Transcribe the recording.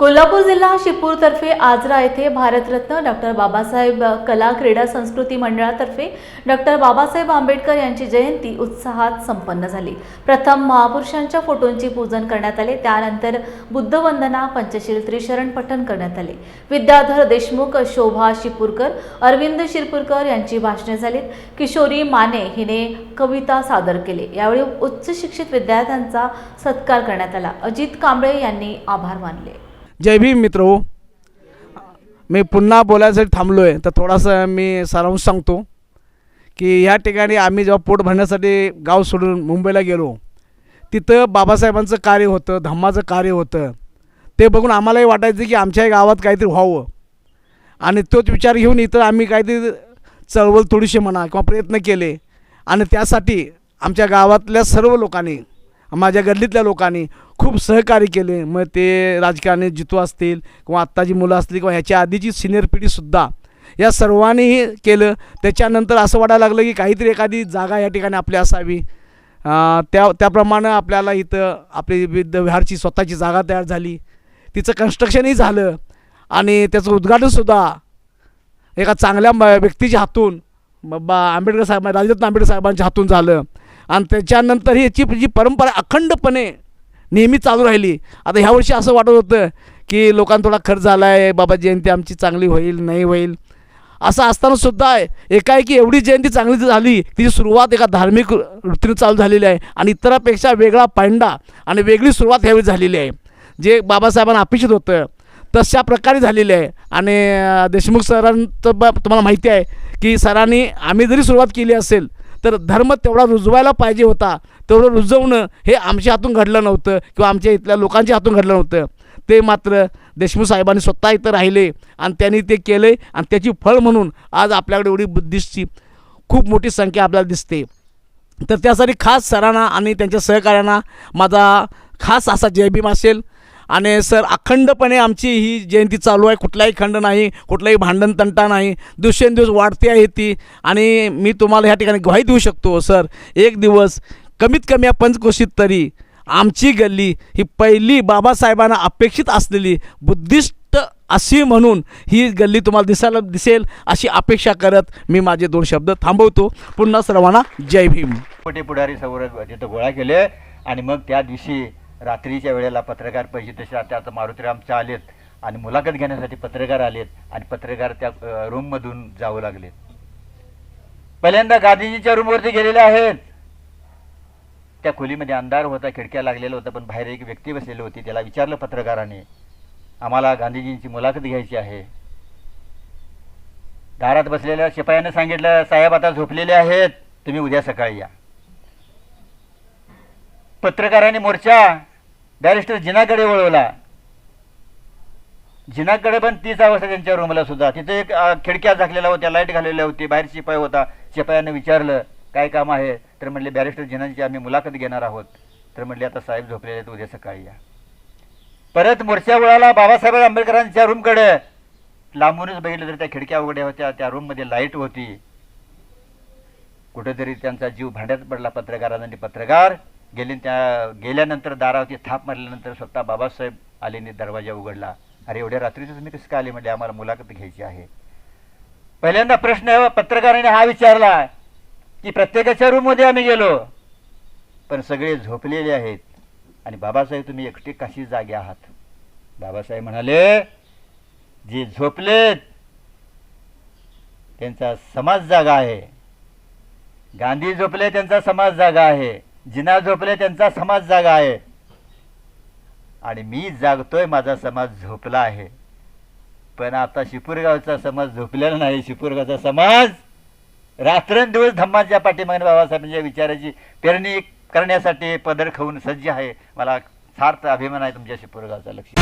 कोल्हापूर जिल्हा शिपूरतर्फे आजरा येथे भारतरत्न डॉक्टर बाबासाहेब कला क्रीडा संस्कृती मंडळातर्फे डॉक्टर बाबासाहेब आंबेडकर यांची जयंती उत्साहात संपन्न झाली. प्रथम महापुरुषांच्या फोटोंची पूजन करण्यात आले. त्यानंतर बुद्धवंदना पंचशील त्रिशरण पठण करण्यात आले. विद्याधर देशमुख शोभा शिपूरकर अरविंद शिरपूरकर यांची भाषणे झालीत. किशोरी माने हिने कविता सादर केले. यावेळी उच्च शिक्षित विद्यार्थ्यांचा सत्कार करण्यात आला. अजित कांबळे यांनी आभार मानले. जय भीम मित्र. मी पुन्हा बोलायसाठी थांबलो आहे तर थोडासा मी सारांश सांगतो की ह्या ठिकाणी आम्ही जेव्हा पोट भरण्यासाठी गाव सोडून मुंबईला गेलो तिथं बाबासाहेबांचं कार्य होतं धम्माचं कार्य होतं. ते बघून आम्हालाही वाटायचं की आमच्याही गावात काहीतरी व्हावं. आणि तोच विचार घेऊन इथं आम्ही काहीतरी चळवळ थोडीशी म्हणा किंवा प्रयत्न केले. आणि त्यासाठी आमच्या गावातल्या सर्व लोकांनी माझ्या गल्लीतल्या लोकांनी खूप सहकार्य केले. मग ते राजकारणी जितू असतील किंवा आत्ताची मुलं असतील किंवा ह्याच्या आधीची सिनियर पिढीसुद्धा या सर्वांनीही केलं. त्याच्यानंतर असं वाटायला लागलं की काहीतरी एखादी जागा या ठिकाणी आपली असावी. त्या त्याप्रमाणे आपल्याला इथं आपली विद्याविहारची स्वतःची जागा तयार झाली. तिचं कन्स्ट्रक्शनही झालं. आणि त्याचं उद्घाटनसुद्धा एका चांगल्या व्यक्तीच्या हातून बाबा बा आंबेडकर साहेब राजरत्न आंबेडकर साहेबांच्या हातून झालं. आणि त्याच्यानंतर ही याची जी परंपरा अखंडपणे नेहमी चालू राहिली. आता ह्यावर्षी असं वाटत होतं की लोकांना थोडा खर्च झाला आहे बाबा जयंती आमची चांगली होईल नाही होईल. असं असताना सुद्धा एकाएकी एवढी जयंती चांगली झाली तिची सुरुवात एका धार्मिक वृत्तीने चालू झालेली आहे आणि इतरापेक्षा वेगळा पांडा आणि वेगळी सुरुवात ह्यावेळी झालेली आहे. जे बाबासाहेबांना अपेक्षित होतं तशा प्रकारे झालेली आहे. आणि देशमुख सरांचं ब तुम्हाला माहिती आहे की सरांनी आम्ही जरी सुरुवात केली असेल तर धर्म तेवढा रुजवायला पाहिजे होता. तेवढं रुजवणं हे आमच्या हातून घडलं नव्हतं किंवा आमच्या इथल्या लोकांच्या हातून घडलं नव्हतं. ते मात्र देशमुख साहेबांनी स्वतः इथं राहिले आणि त्यांनी ते केले आणि त्याची फळ म्हणून आज आपल्याकडे एवढी बुद्धिस्टची खूप मोठी संख्या आपल्याला दिसते. तर त्यासाठी खास सरांना आणि त्यांच्या सहकार्यांना माझा खास असा जयभीम असेल. आणि सर अखंडपणे आमची ही जयंती चालू आहे. कुठलाही खंड नाही कुठलाही भांडण तंटा नाही. दिवसेंदिवस वाढते आहे ती. आणि मी तुम्हाला ह्या ठिकाणी ग्वाही देऊ शकतो सर. एक दिवस कमीत कमी या पंचकोशीत तरी आमची गल्ली ही पहिली बाबासाहेबांना अपेक्षित असलेली बुद्धिस्ट अशी म्हणून ही गल्ली तुम्हाला दिसायला दिसेल अशी अपेक्षा करत मी माझे दोन शब्द थांबवतो. पुन्हा सर्वांना जय भीम. पुढारी समोर तिथं गोळा केले आणि मग त्या दिवशी रात्रीच्या वेळेला पत्रकार पैसे तसे आता आता मारुतीरामच्या आलेत आणि मुलाखत घेण्यासाठी पत्रकार आलेत आणि पत्रकार त्या रूममधून जाऊ लागलेत. पहिल्यांदा गांधीजीच्या रूमवरती गेलेले आहेत. त्या खोलीमध्ये अंधार होता खिडक्या लागलेला होता पण बाहेर एक व्यक्ती बसलेली होती. त्याला विचारलं पत्रकाराने आम्हाला गांधीजींची मुलाखत घ्यायची आहे. दारात बसलेल्या शिपायाने सांगितलं साहेब आता झोपलेले आहेत. तुम्ही उद्या सकाळी या. पत्रकारांनी मोर्चा बॅरिस्टर जिनाकडे वळवला. जिनाकडे पण तीच अवस्था त्यांच्या रूमला सुद्धा. तिथे एक खिडक्या झाकलेल्या होत्या लाइट घाललेल्या होती बाहेर शिपाई होता. शिपायानं विचारलं काय काम आहे? तर म्हणले बॅरिस्टर जिनांची आम्ही मुलाखत घेणार आहोत. तर म्हणले आता साहेब झोपलेले आहेत उद्या सकाळी या. परत मोर्चा वळाला बाबासाहेब आंबेडकरांच्या रूमकडे. लांबूनच बघितलं तर त्या खिडक्या उघड्या होत्या त्या रूममध्ये लाइट होती. कुठेतरी त्यांचा जीव भांड्यात पडला पत्रकारांनी पत्रकार. गेले त्या गेल्यानंतर दारावरती थाप मारल्यानंतर स्वतः बाबासाहेब आलेने दरवाजा उघडला. अरे एवढ्या रात्रीचं तुम्ही कसं काय आले? म्हणजे आम्हाला मुलाखत घ्यायची आहे. पहिल्यांदा प्रश्न पत्रकाराने हा विचारला की प्रत्येकाच्या रूममध्ये आम्ही गेलो. पण सगळे झोपलेले आहेत. आणि बाबासाहेब तुम्ही एकटे कशी जागे आहात? बाबासाहेब म्हणाले जे झोपलेत त्यांचा समाज जागा आहे. गांधी झोपले त्यांचा समाज जागा आहे. जिना झोपले त्यांचा समाज जागा आहे. आणि मी जागतोय माझा समाज झोपला आहे. पण आता शिपूरगावचा समाज झोपलेला नाही. शिपूरगावचा समाज रात्रंदिवस धम्माच्या पाठीमागे बाबासाहेबांच्या म्हणजे विचाराची पेरणी करण्यासाठी पदर खाऊन सज्ज आहे. मला सार्थ अभिमान आहे तुमच्या शिपूरगावचा लक्ष.